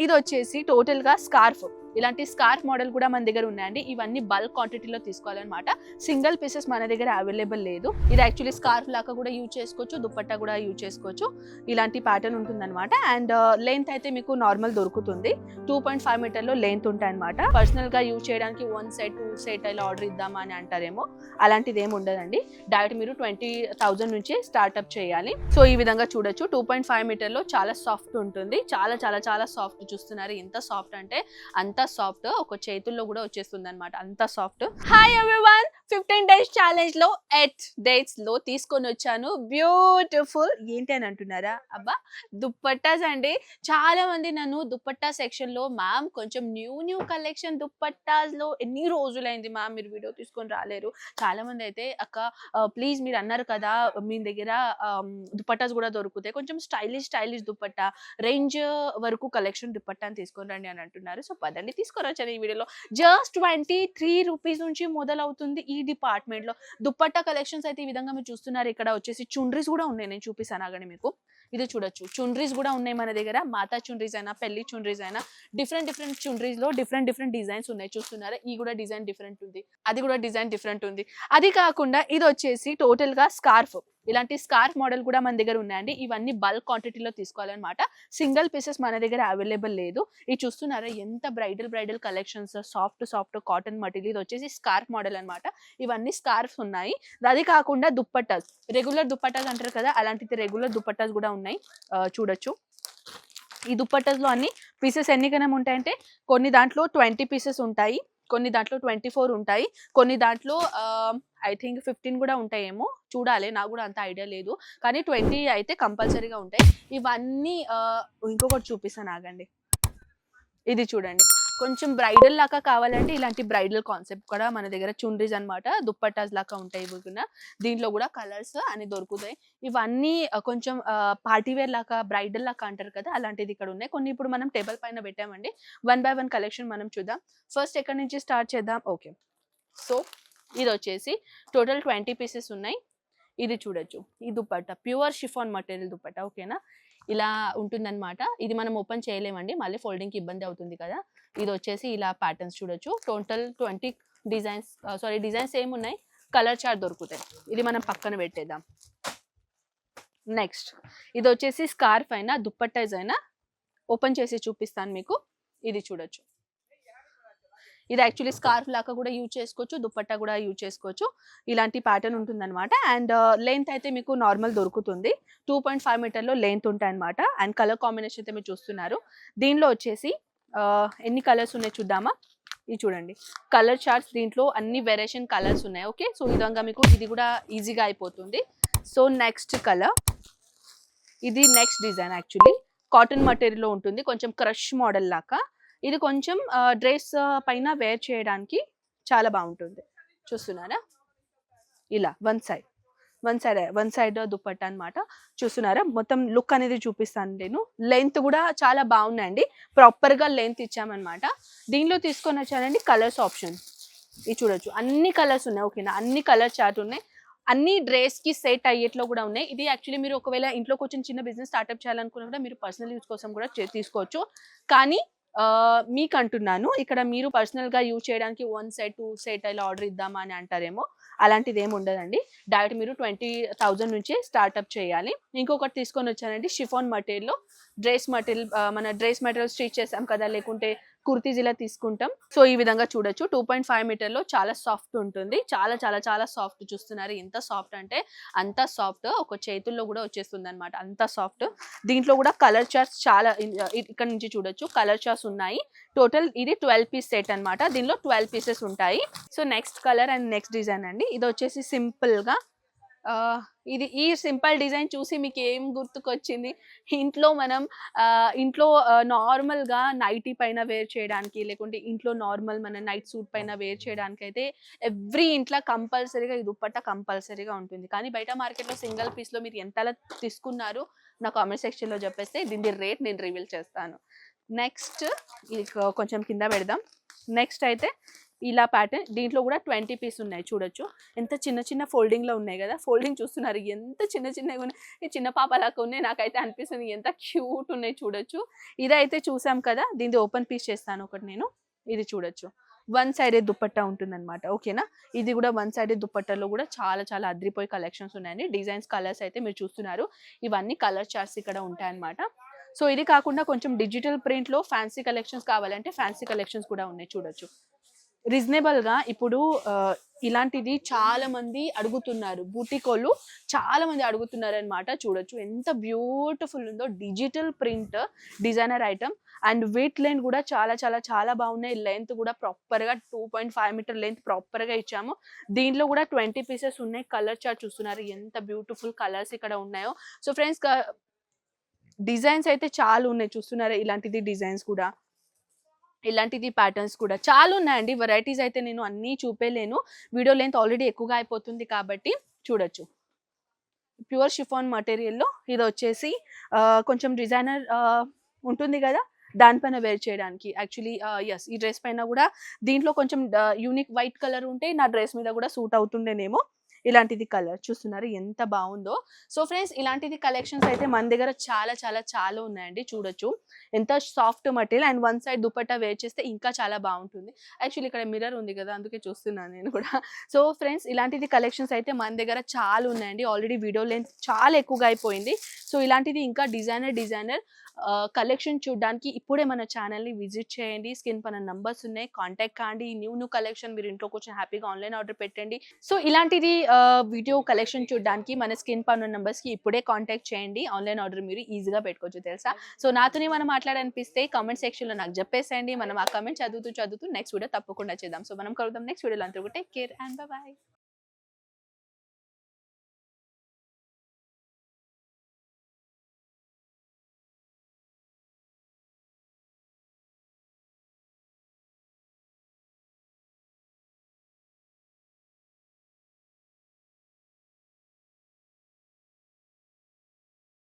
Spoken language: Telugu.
ఇది వచ్చేసి టోటల్గా స్కార్ఫ్ ఇలాంటి స్కార్ఫ్ మోడల్ కూడా మన దగ్గర ఉన్నాయండి. ఇవన్నీ బల్క్ క్వాంటిటీలో తీసుకోవాలన్నమాట. సింగిల్ పీసెస్ మన దగ్గర అవైలబుల్ లేదు. ఇది యాక్చువల్లీ స్కార్ఫ్ లాగా కూడా యూజ్ చేసుకోవచ్చు దుప్పట్ట కూడా యూజ్ చేసుకోవచ్చు. ఇలాంటి ప్యాటర్న్ ఉంటుందన్నమాట. అండ్ uh, లెంత్ అయితే మీకు నార్మల్ దొరుకుతుంది. టూ పాయింట్ ఫైవ్ మీటర్లో లెంత్ ఉంటాయి అనమాట పర్సనల్గా యూజ్ చేయడానికి వన్ సెట్ టూ సెట్ ఇలా ఆర్డర్ ఇద్దామా అని అంటారేమో అలాంటిది ఏమి ఉండదండి. డైరెక్ట్ మీరు ట్వంటీ థౌజండ్ నుంచి స్టార్ట్అప్ చేయాలి. సో ఈ విధంగా చూడొచ్చు. టూ పాయింట్ ఫైవ్ మీటర్లో చాలా సాఫ్ట్ ఉంటుంది. చాలా చాలా చాలా సాఫ్ట్ చూస్తున్నారు. ఎంత సాఫ్ట్ అంటే అంత సాఫ్ట్ ఒక చేతుల్లో కూడా వచ్చేస్తుంది అనమాట అంత soft hi everyone fifteen days ఛాలెంజ్లో eight డేట్స్లో తీసుకొని వచ్చాను. బ్యూటిఫుల్. ఏంటి అని అంటున్నారా? అబ్బా! దుప్పట్టాస్ అండి. చాలా మంది నన్ను దుప్పట్టా సెక్షన్లో మ్యామ్ కొంచెం న్యూ న్యూ కలెక్షన్ దుప్పట్టాస్లో ఎన్ని రోజులైంది మ్యామ్? మీరు వీడియో తీసుకొని రాలేరు. చాలా మంది అయితే అక్క ప్లీజ్ మీరు అన్నారు కదా మీ దగ్గర ఆమ్, దుపట్టాస్ కూడా దొరుకుతాయి. కొంచెం స్టైలిష్ స్టైలిష్ దుపట్టా రేంజ్ వరకు కలెక్షన్ దుపట్టా అని తీసుకొని రండి అని అంటున్నారు. సో పదండి తీసుకొని వచ్చాను ఈ వీడియోలో. జస్ట్ ట్వంటీ త్రీ రూపీస్ నుంచి మొదలవుతుంది ఈ డిపార్ట్మెంట్లో దుప్పట్ట కలెక్షన్స్ అయితే ఈ విధంగా మీరు చూస్తున్నారు. ఇక్కడ వచ్చేసి చుండ్రీస్ కూడా ఉన్నాయి. నేను చూపిస్తాను ఆగండి మీకు. ఇది చూడొచ్చు. చుండ్రీస్ కూడా ఉన్నాయి మన దగ్గర. మాతా చుండ్రీస్ అయినా పెళ్ళి చుండ్రీస్ అయినా డిఫరెంట్ డిఫరెంట్ చుండ్రీస్లో డిఫరెంట్ డిఫరెంట్ డిజైన్స్ ఉన్నాయి. చూస్తున్నారా? ఈ కూడా డిజైన్ డిఫరెంట్ ఉంది. అది కూడా డిజైన్ డిఫరెంట్ ఉంది. అది కాకుండా ఇది వచ్చేసి టోటల్గా స్కార్ఫ్. ఇలాంటి స్కార్ఫ్ మోడల్ కూడా మన దగ్గర ఉన్నాయండి. ఇవన్నీ బల్క్ క్వాంటిటీలో తీసుకోవాలన్నమాట. సింగిల్ పీసెస్ మన దగ్గర అవైలబుల్ లేదు. ఇది చూస్తున్నారా? ఎంత bridal bridal collections soft soft cotton material ఇది వచ్చేసి స్కార్ఫ్ మోడల్ అనమాట ఇవన్నీ స్కార్ఫ్స్ ఉన్నాయి. అది కాకుండా దుప్పట్టాస్. రెగ్యులర్ దుప్పట్టాస్ అంటారు కదా? అలాంటిది రెగ్యులర్ దుప్పట్టాస్ కూడా ఉన్నాయి. చూడొచ్చు. ఈ దుప్పట్టాస్లో అన్ని పీసెస్ ఎన్ని ఉంటాయంటే కొన్ని దాంట్లో ట్వంటీ పీసెస్ ఉంటాయి. కొన్ని దాంట్లో ట్వంటీ ఫోర్ ఉంటాయి. కొన్ని దాంట్లో ఐ థింక్ ఫిఫ్టీన్ కూడా ఉంటాయేమో. చూడాలి నాకు కూడా అంత ఐడియా లేదు. కానీ ట్వంటీ అయితే కంపల్సరీగా ఉంటాయి. ఇవన్నీ ఇంకొకటి చూపిస్తాను ఆగండి. ఇది చూడండి. కొంచెం బ్రైడల్ లాగా కావాలంటే ఇలాంటి బ్రైడల్ కాన్సెప్ట్ కూడా మన దగ్గర చుండ్రీస్ అనమాట దుప్పటాస్ లాగా ఉంటాయి కూడా దీంట్లో కూడా కలర్స్ అని దొరుకుతాయి. ఇవన్నీ కొంచెం పార్టీవేర్ లాగా బ్రైడల్ లాగా అంటారు కదా అలాంటిది ఇక్కడ ఉన్నాయి. కొన్ని ఇప్పుడు మనం టేబుల్ పైన పెట్టామండి. వన్ బై వన్ కలెక్షన్ మనం చూద్దాం. ఫస్ట్ ఎక్కడి నుంచి స్టార్ట్ చేద్దాం? ఓకే. సో ఇది వచ్చేసి టోటల్ ట్వంటీ పీసెస్ ఉన్నాయి. ఇది చూడొచ్చు. ఈ dupatta pure chiffon material dupatta ఓకేనా? ఇలా ఉంటుందన్నమాట. ఇది మనం ఓపెన్ చేయలేమండి. మళ్ళీ ఫోల్డింగ్కి ఇబ్బంది అవుతుంది కదా. ఇది వచ్చేసి ఇలా ప్యాటర్న్స్ చూడొచ్చు. Total twenty designs sari designs ఏమి ఉన్నాయి కలర్ చార్ట్ దొరుకుతాయి. ఇది మనం పక్కన పెట్టేద్దాం. నెక్స్ట్. ఇది వచ్చేసి స్కార్ఫ్ అయినా దుప్పట్టైజ్ అయినా ఓపెన్ చేసి చూపిస్తాను మీకు. ఇది చూడొచ్చు. ఇది యాక్చువల్లీ స్కార్ఫ్ లాగా కూడా యూజ్ చేసుకోవచ్చు దుప్పట్టా కూడా యూజ్ చేసుకోవచ్చు. ఇలాంటి ప్యాటర్న్ ఉంటుందన్నమాట. అండ్ లెంత్ uh, అయితే మీకు నార్మల్ దొరుకుతుంది. టూ పాయింట్ ఫైవ్ మీటర్లో లెంత్ ఉంటాయి అనమాట అండ్ కలర్ కాంబినేషన్ అయితే మీరు చూస్తున్నారు. దీనిలో వచ్చేసి uh, ఎన్ని కలర్స్ ఉన్నాయి చూద్దామా? ఇది చూడండి. కలర్ చార్ట్స్ దీంట్లో అన్ని వెరైషన్ కలర్స్ ఉన్నాయి. ఓకే సో ఈ విధంగా మీకు ఇది కూడా ఈజీగా అయిపోతుంది. సో నెక్స్ట్ కలర్ ఇది నెక్స్ట్ డిజైన్ యాక్చువల్లీ కాటన్ మటీరియల్లో ఉంటుంది. కొంచెం క్రష్ మోడల్ లాగా. ఇది కొంచెం డ్రెస్ పైన వేర్ చేయడానికి చాలా బాగుంటుంది. చూస్తున్నారా? ఇలా one side one side one side dupatta అన్నమాట. చూస్తున్నారా? మొత్తం లుక్ అనేది చూపిస్తాను నేను. లెంత్ కూడా చాలా బాగున్నాయండి. ప్రాపర్గా లెంత్ ఇచ్చామన్నమాట. దీనిలో తీసుకొని వచ్చానండి కలర్స్ ఆప్షన్ ఇది చూడొచ్చు. అన్ని కలర్స్ ఉన్నాయి ఓకేనా అన్ని కలర్ చార్ట్ ఉన్నాయి. అన్ని డ్రెస్కి సెట్ అయ్యేట్లో కూడా ఉన్నాయి. ఇది యాక్చువల్లీ మీరు ఒకవేళ ఇంట్లో కొంచెం చిన్న బిజినెస్ స్టార్ట్అప్ చేయాలనుకున్నా కూడా మీరు పర్సనల్ యూజ్ కోసం కూడా చే- తీసుకోవచ్చు. కానీ మీకు అంటున్నాను ఇక్కడ మీరు పర్సనల్గా యూజ్ చేయడానికి వన్ సెట్ టూ సెట్ ఇలా ఆర్డర్ ఇద్దామా అని అంటారేమో అలాంటిది ఏమి ఉండదండి. డైరెక్ట్ మీరు ట్వంటీ థౌజండ్ నుంచి స్టార్ట్అప్ చేయాలి. ఇంకొకటి తీసుకొని వచ్చానండి షిఫాన్ మటీరియల్. డ్రెస్ మటీరియల్ మన డ్రెస్ మెటీరియల్ స్టిచ్ చేసాం కదా లేకుంటే కుర్తీస్ ఇలా తీసుకుంటాం. సో ఈ విధంగా చూడొచ్చు. టూ పాయింట్ ఫైవ్ మీటర్లో చాలా సాఫ్ట్ ఉంటుంది. చాలా చాలా చాలా సాఫ్ట్ చూస్తున్నారు. ఎంత సాఫ్ట్ అంటే అంత సాఫ్ట్ ఒక చేతుల్లో కూడా వచ్చేస్తుంది అనమాట అంత సాఫ్ట్. దీంట్లో కూడా కలర్ చార్ట్స్ చాలా ఇక్కడ నుంచి చూడొచ్చు. కలర్ చార్ట్స్ ఉన్నాయి. టోటల్ ఇది ట్వెల్వ్ పీస్ సెట్ అనమాట దీనిలో ట్వెల్వ్ పీసెస్ ఉంటాయి. So next colour and next design అండి. ఇది వచ్చేసి సింపుల్గా ఇది ఈ సింపుల్ డిజైన్ చూసి మీకు ఏం గుర్తుకొచ్చింది? ఇంట్లో మనం ఇంట్లో నార్మల్గా నైటీ పైన వేర్ చేయడానికి లేకుంటే ఇంట్లో నార్మల్ మన నైట్ సూట్ పైన వేర్ చేయడానికి అయితే ఎవ్రీ ఇంట్లో కంపల్సరీగా ఈ దుప్పట్ట కంపల్సరీగా ఉంటుంది. కానీ బయట మార్కెట్లో సింగిల్ పీస్లో మీరు ఎంతలా తీసుకున్నారు నా కామెంట్ సెక్షన్లో చెప్పేస్తే దీని రేట్ నేను రివీల్ చేస్తాను. నెక్స్ట్ కొంచెం కింద పెడదాం. నెక్స్ట్ అయితే ఇలా ప్యాటర్న్ దీంట్లో కూడా ట్వంటీ పీస్ ఉన్నాయి చూడొచ్చు. ఎంత చిన్న చిన్న ఫోల్డింగ్లో లో ఉన్నాయి కదా ఫోల్డింగ్ చూస్తున్నారు. ఎంత చిన్న చిన్నగా ఉన్నాయి. ఈ చిన్న పాపలాగా ఉన్నాయి. నాకైతే అనిపిస్తుంది ఎంత క్యూట్ ఉన్నాయి చూడొచ్చు. ఇదైతే చూసాం కదా దీన్ని ఓపెన్ పీస్ చేస్తాను ఒకటి నేను. ఇది చూడొచ్చు. వన్ సైడే దుప్పట్టా ఉంటుందన్నమాట. ఓకేనా ఇది కూడా వన్ సైడే దుప్పట్టలో కూడా చాలా చాలా అద్రిపోయి కలెక్షన్స్ ఉన్నాయండి. డిజైన్స్ కలర్స్ అయితే మీరు చూస్తున్నారు. ఇవన్నీ కలర్ చార్ట్స్ ఇక్కడ ఉంటాయన్నమాట. సో ఇది కాకుండా కొంచెం డిజిటల్ ప్రింట్లో ఫ్యాన్సీ కలెక్షన్స్ కావాలంటే ఫ్యాన్సీ కలెక్షన్స్ కూడా ఉన్నాయి చూడొచ్చు. రీజనబుల్గా ఇప్పుడు ఇలాంటిది చాలా మంది అడుగుతున్నారు. బూటికోళ్ళు చాలా మంది అడుగుతున్నారు అనమాట చూడొచ్చు. ఎంత బ్యూటిఫుల్ ఉందో digital print designer item. And weight length కూడా చాలా చాలా చాలా బాగున్నాయి. లెంత్ కూడా ప్రాపర్గా two point five metre length ప్రాపర్గా ఇచ్చాము. దీంట్లో కూడా ట్వంటీ పీసెస్ ఉన్నాయి. కలర్ చార్ట్ చూస్తున్నారు. ఎంత బ్యూటిఫుల్ కలర్స్ ఇక్కడ ఉన్నాయో. సో ఫ్రెండ్స్ డిజైన్స్ అయితే చాలా ఉన్నాయి. చూస్తున్నారు? ఇలాంటిది డిజైన్స్ కూడా. ఇలాంటిది ప్యాటర్న్స్ కూడా చాలా ఉన్నాయండి. వెరైటీస్ అయితే నేను అన్నీ చూపేలేను. వీడియో లెంత్ ఆల్రెడీ ఎక్కువగా అయిపోతుంది కాబట్టి చూడొచ్చు. ప్యూర్ షిఫాన్ మటీరియల్లో ఇది వచ్చేసి కొంచెం డిజైనర్ ఉంటుంది కదా దానిపైన వేర్ చేయడానికి. యాక్చువల్లీ ఎస్ ఈ డ్రెస్ పైన కూడా దీంట్లో కొంచెం యూనిక్ వైట్ కలర్ ఉంటే నా డ్రెస్ మీద కూడా సూట్ అవుతుండేనేమో. ఇలాంటిది కలర్ చూస్తున్నారు. ఎంత బాగుందో. సో ఫ్రెండ్స్ ఇలాంటిది కలెక్షన్స్ అయితే మన దగ్గర చాలా చాలా చాలా ఉన్నాయండి. చూడొచ్చు. ఎంత soft material. And one side dupatta wear చేస్తే ఇంకా చాలా బాగుంటుంది. యాక్చువల్లీ ఇక్కడ మిర్రర్ ఉంది కదా అందుకే చూస్తున్నాను నేను కూడా. సో ఫ్రెండ్స్ ఇలాంటిది కలెక్షన్స్ అయితే మన దగ్గర చాలా ఉన్నాయండి. ఆల్రెడీ వీడియో లెంత్ చాలా ఎక్కువగా అయిపోయింది. సో ఇలాంటిది ఇంకా డిజైనర్ డిజైనర్ కలెక్షన్ చూడడానికి ఇప్పుడే మన ఛానల్ని విజిట్ చేయండి. స్కిన్ పైన నంబర్స్ ఉన్నాయి. కాంటాక్ట్ కాండి. న్యూ న్యూ కలెక్షన్ మీరు ఇంట్లో కూర్చొని హ్యాపీగా ఆన్లైన్ ఆర్డర్ పెట్టండి. సో ఇలాంటిది వీడియో కలెక్షన్ చూడడానికి మన స్కిన్ పైన నంబర్స్కి ఇప్పుడే కాంటాక్ట్ చేయండి. ఆన్లైన్ ఆర్డర్ మీరు ఈజీగా పెట్టుకోవచ్చు తెలుసా? సో నాతోనే మనం మాట్లాడనిపిస్తే కామెంట్ సెక్షన్లో నాకు చెప్పేసేయండి. మనం ఆ కమెంట్ చదువుతూ చదువుతూ నెక్స్ట్ వీడియో తప్పకుండా చేద్దాం. సో మనం కలుద్దాం. నెక్స్ట్ వీడియోలో అంతా టేక్ కేర్ అండ్ బాయ్